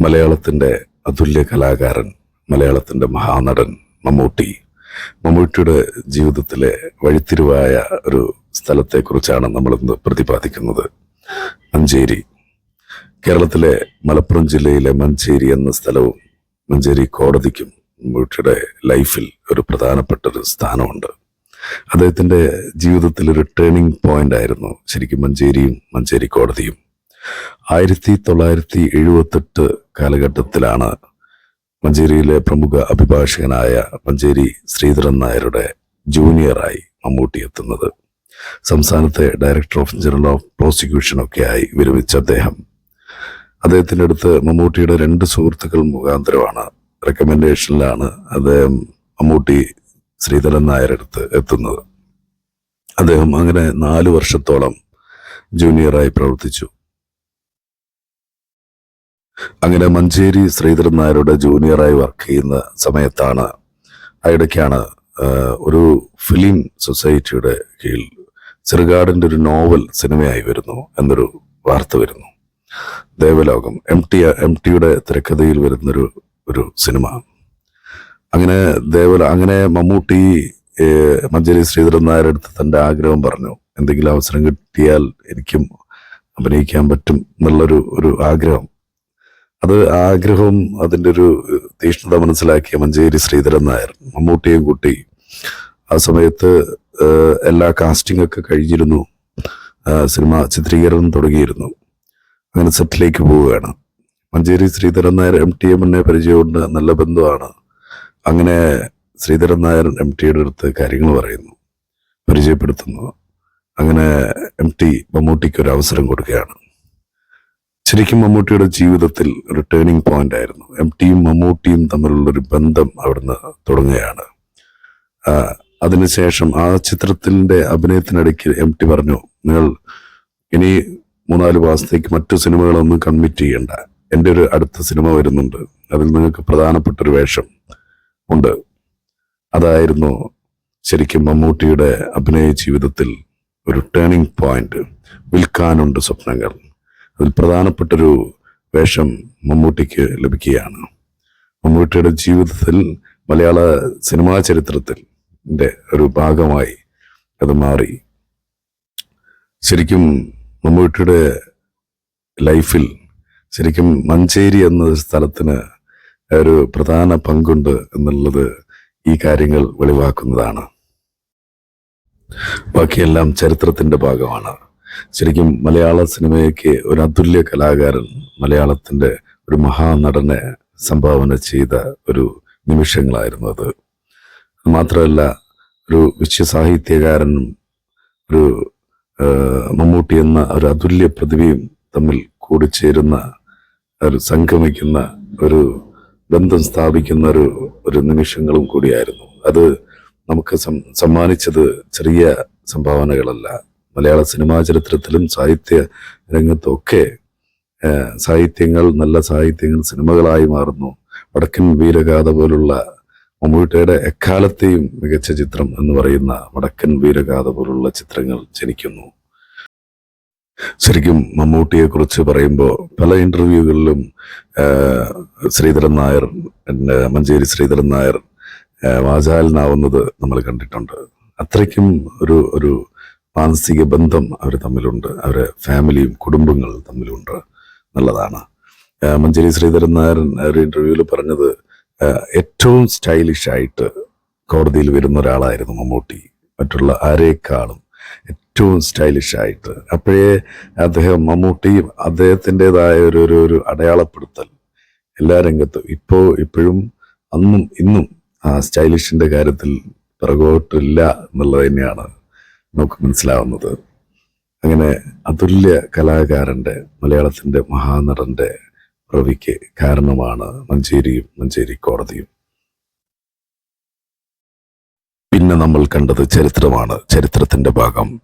മലയാളത്തിന്റെ അതുല്യ കലാകാരൻ മലയാളത്തിന്റെ മഹാനടൻ മമ്മൂട്ടി. മമ്മൂട്ടിയുടെ ജീവിതത്തിലെ വഴിത്തിരിവായ ഒരു സ്ഥലത്തെക്കുറിച്ചാണ് നമ്മൾ ഇന്ന് പ്രതിപാദിക്കുന്നത്. മഞ്ചേരി. കേരളത്തിലെ മലപ്പുറം ജില്ലയിലെ മഞ്ചേരി എന്ന സ്ഥലവും മഞ്ചേരി കോടതിക്കും മമ്മൂട്ടിയുടെ ലൈഫിൽ ഒരു പ്രധാനപ്പെട്ട ഒരു സ്ഥാനമുണ്ട്. അദ്ദേഹത്തിന്റെ ജീവിതത്തിൽ ഒരു ടേണിംഗ് പോയിന്റ് ആയിരുന്നു ശരിക്കും മഞ്ചേരിയും മഞ്ചേരി കോടതിയും. ആയിരത്തി തൊള്ളായിരത്തി എഴുപത്തെട്ട് കാലഘട്ടത്തിലാണ് മഞ്ചേരിയിലെ പ്രമുഖ അഭിഭാഷകനായ മഞ്ചേരി ശ്രീധരൻ നായരുടെ ജൂനിയറായി മമ്മൂട്ടി എത്തുന്നത്. സംസ്ഥാനത്തെ director of general of prosecution ആയി വിരമിച്ച അദ്ദേഹം. അദ്ദേഹത്തിന്റെ അടുത്ത് മമ്മൂട്ടിയുടെ രണ്ട് സുഹൃത്തുക്കൾ മുഖാന്തരമാണ് റെക്കമെൻഡേഷനിലാണ് അദ്ദേഹം മമ്മൂട്ടി ശ്രീധരൻ നായരടുത്ത് എത്തുന്നത്. അദ്ദേഹം അങ്ങനെ നാല് വർഷത്തോളം ജൂനിയറായി പ്രവർത്തിച്ചു. അങ്ങനെ മഞ്ചേരി ശ്രീധരൻ നായരുടെ ജൂനിയറായി വർക്ക് ചെയ്യുന്ന സമയത്താണ് അതിടയ്ക്കാണ് ഒരു ഫിലിം സൊസൈറ്റിയുടെ കീഴിൽ ചെറുകാടിന്റെ ഒരു നോവൽ സിനിമയായി വരുന്നു എന്നൊരു വാർത്ത വരുന്നു. ദേവലോകം എം ടി എം ടിയുടെ തിരക്കഥയിൽ വരുന്നൊരു ഒരു സിനിമ. അങ്ങനെ ദേവ അങ്ങനെ മമ്മൂട്ടി മഞ്ചേരി ശ്രീധരൻ നായരടുത്ത് തന്റെ ആഗ്രഹം പറഞ്ഞു. എന്തെങ്കിലും അവസരം കിട്ടിയാൽ എനിക്കും അഭിനയിക്കാൻ പറ്റും എന്നുള്ളൊരു ഒരു ആഗ്രഹം. അത് ആഗ്രഹവും അതിന്റെ ഒരു തീഷ്ണത മനസ്സിലാക്കിയ മഞ്ചേരി ശ്രീധരൻ നായർ മമ്മൂട്ടിയും കുട്ടി. ആ സമയത്ത് എല്ലാ കാസ്റ്റിംഗ് ഒക്കെ കഴിഞ്ഞിരുന്നു. സിനിമ ചിത്രീകരണം തുടങ്ങിയിരുന്നു. അങ്ങനെ സെറ്റിലേക്ക് പോവുകയാണ്. മഞ്ചേരി ശ്രീധരൻ നായർ എം ടി എമ്മിനെ പരിചയമുണ്ട് നല്ല ബന്ധമാണ് അങ്ങനെ ശ്രീധരൻ നായർ എം ടിയുടെ അടുത്ത് കാര്യങ്ങൾ പറയുന്നു പരിചയപ്പെടുത്തുന്നു. അങ്ങനെ എം ടി മമ്മൂട്ടിക്ക് ഒരു അവസരം കൊടുക്കുകയാണ്. ശരിക്കും മമ്മൂട്ടിയുടെ ജീവിതത്തിൽ ഒരു ടേണിംഗ് പോയിന്റ് ആയിരുന്നു. എം ടിയും മമ്മൂട്ടിയും തമ്മിലുള്ള ഒരു ബന്ധം അവിടുന്ന് തുടങ്ങുകയാണ്. അതിനുശേഷം ആ ചിത്രത്തിന്റെ അഭിനയത്തിനിടയ്ക്ക് എം ടി പറഞ്ഞു നിങ്ങൾ ഇനി മൂന്നാൽ മാസത്തേക്ക് മറ്റു സിനിമകളൊന്നും കൺമിറ്റ് ചെയ്യണ്ട. എന്റെ ഒരു അടുത്ത സിനിമ വരുന്നുണ്ട്. അതിൽ നിങ്ങൾക്ക് പ്രധാനപ്പെട്ട ഒരു വേഷം ഉണ്ട്. അതായിരുന്നു ശരിക്കും മമ്മൂട്ടിയുടെ അഭിനയ ജീവിതത്തിൽ ഒരു ടേണിംഗ് പോയിന്റ് വിൽക്കാനുണ്ട് സ്വപ്നങ്ങൾ. അതിൽ പ്രധാനപ്പെട്ടൊരു വേഷം മമ്മൂട്ടിക്ക് ലഭിക്കുകയാണ്. മമ്മൂട്ടിയുടെ ജീവിതത്തിൽ മലയാള സിനിമാ ചരിത്രത്തിൽ ഒരു ഭാഗമായി അത് മാറി. ശരിക്കും മമ്മൂട്ടിയുടെ ലൈഫിൽ ശരിക്കും മഞ്ചേരി എന്ന സ്ഥലത്തിന് ഒരു പ്രധാന പങ്കുണ്ട് എന്നുള്ളത് ഈ കാര്യങ്ങൾ വെളിവാക്കുന്നതാണ്. ബാക്കിയെല്ലാം ചരിത്രത്തിന്റെ ഭാഗമാണ്. ശരിക്കും മലയാള സിനിമയ്ക്ക് ഒരു അതുല്യ കലാകാരൻ മലയാളത്തിന്റെ ഒരു മഹാനടനെ സംഭാവന ചെയ്ത ഒരു നിമിഷങ്ങളായിരുന്നു അത്. മാത്രമല്ല ഒരു വിശ്വസാഹിത്യകാരനും ഒരു മമ്മൂട്ടി എന്ന ഒരു അതുല്യ പ്രതിഭയും തമ്മിൽ കൂടിച്ചേരുന്ന ഒരു സംഗമിക്കുന്ന ഒരു ബന്ധം സ്ഥാപിക്കുന്ന ഒരു ഒരു നിമിഷങ്ങളും കൂടിയായിരുന്നു. അത് നമുക്ക് സമ്മാനിച്ചത് ചെറിയ സംഭാവനകളല്ല. മലയാള സിനിമാ ചരിത്രത്തിലും സാഹിത്യ രംഗത്തൊക്കെ സാഹിത്യങ്ങൾ നല്ല സാഹിത്യങ്ങൾ സിനിമകളായി മാറുന്നു. വടക്കൻ വീരഗാഥ പോലുള്ള മമ്മൂട്ടിയുടെ എക്കാലത്തെയും മികച്ച ചിത്രം എന്ന് പറയുന്ന വടക്കൻ വീരഗാഥ പോലുള്ള ചിത്രങ്ങൾ ജനിക്കുന്നു. ശരിക്കും മമ്മൂട്ടിയെ കുറിച്ച് പറയുമ്പോൾ പല ഇന്റർവ്യൂകളിലും ശ്രീധരൻ നായർ മഞ്ചേരി ശ്രീധരൻ നായർ വാചാലനാവുന്നത് നമ്മൾ കണ്ടിട്ടുണ്ട്. അത്രയ്ക്കും ഒരു ഒരു മാനസിക ബന്ധം അവർ തമ്മിലുണ്ട്. അവരെ ഫാമിലിയും കുടുംബങ്ങൾ തമ്മിലുണ്ട്. എന്നുള്ളതാണ് മഞ്ചേരി ശ്രീധരൻ നായർ ഒരു ഇന്റർവ്യൂവിൽ പറഞ്ഞത് ഏറ്റവും സ്റ്റൈലിഷായിട്ട് കോടതിയിൽ വരുന്ന ഒരാളായിരുന്നു മമ്മൂട്ടി. മറ്റുള്ള ആരേക്കാളും ഏറ്റവും സ്റ്റൈലിഷായിട്ട് അപ്പോഴേ അദ്ദേഹം മമ്മൂട്ടിയും അദ്ദേഹത്തിന്റെതായ ഒരു ഒരു ഒരു അടയാളപ്പെടുത്തൽ എല്ലാ രംഗത്തും ഇപ്പോൾ ഇപ്പോഴും അന്നും ഇന്നും ആ സ്റ്റൈലിഷിന്റെ കാര്യത്തിൽ പിറകോട്ടില്ല എന്നുള്ളത് തന്നെയാണ്. നമുക്ക് മനസ്സിലാവുന്നത്. അങ്ങനെ അതുല്യ കലാകാരന്റെ മലയാളത്തിന്റെ മഹാനടന്റെ പ്രവിക്ക് കാരണമാണ് മഞ്ചേരിയും മഞ്ചേരി കോടതിയും. പിന്നെ നമ്മൾ കണ്ടത് ചരിത്രമാണ്. ചരിത്രത്തിന്റെ ഭാഗം